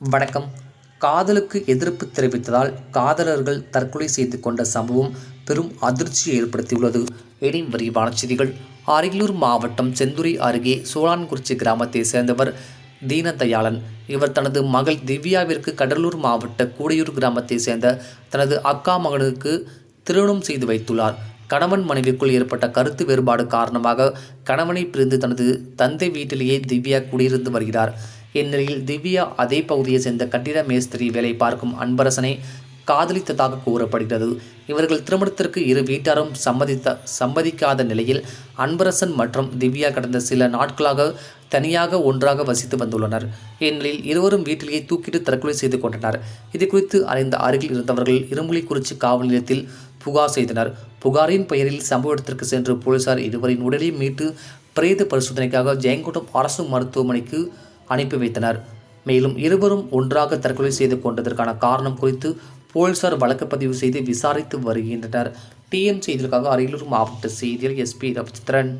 வணக்கம். காதலுக்கு எதிர்ப்பு தெரிவித்ததால் காதலர்கள் தற்கொலை செய்து கொண்ட சம்பவம் பெரும் அதிர்ச்சியை ஏற்படுத்தியுள்ளது. இனி விரிவான செய்திகள். அரியலூர் மாவட்டம் செந்துறை அருகே சோழான்குறிச்சி கிராமத்தை சேர்ந்தவர் தீனதயாளன். இவர் தனது மகள் திவ்யாவிற்கு கடலூர் மாவட்ட கூடையூர் கிராமத்தை சேர்ந்த தனது அக்கா மகனுக்கு திருமணம் செய்து வைத்துள்ளார். கணவன் மனைவிக்குள் ஏற்பட்ட கருத்து வேறுபாடு காரணமாக கணவனை பிரிந்து தனது தந்தை வீட்டிலேயே திவ்யா குடியிருந்து வருகிறார். இந்நிலையில் திவ்யா அதே பகுதியை சேர்ந்த கட்டிட மேஸ்திரி வேலை பார்க்கும் அன்பரசனை காதலித்ததாக கூறப்படுகிறது. இவர்கள் திருமணத்திற்கு இரு வீட்டாரும் சம்மதித்த சம்மதிக்காத நிலையில் அன்பரசன் மற்றும் திவ்யா கடந்த சில நாட்களாக தனியாக ஒன்றாக வசித்து வந்துள்ளனர். இந்நிலையில் இருவரும் வீட்டிலேயே தூக்கிட்டு தற்கொலை செய்து கொண்டனர். இது குறித்து அறிந்த அருகில் இருந்தவர்கள் இரும்புலிக்குறிச்சி காவல் நிலையத்தில் புகார் செய்தனர். புகாரின் பெயரில் சம்பவ இடத்திற்கு சென்று போலீசார் இருவரின் உடலை மீட்டு பிரேத பரிசோதனைக்காக ஜெயங்கொண்டம் அரசு மருத்துவமனைக்கு அனுப்பி வைத்தனர். மேலும் இருவரும் ஒன்றாக தற்கொலை செய்து கொண்டதற்கான காரணம் குறித்து போலீசார் வழக்கு பதிவு செய்து விசாரித்து வருகின்றனர். டிஎன் செய்திகளுக்காக அரியலூர் மாவட்ட செய்தியில் எஸ்பி ரவிச்சந்திரன்.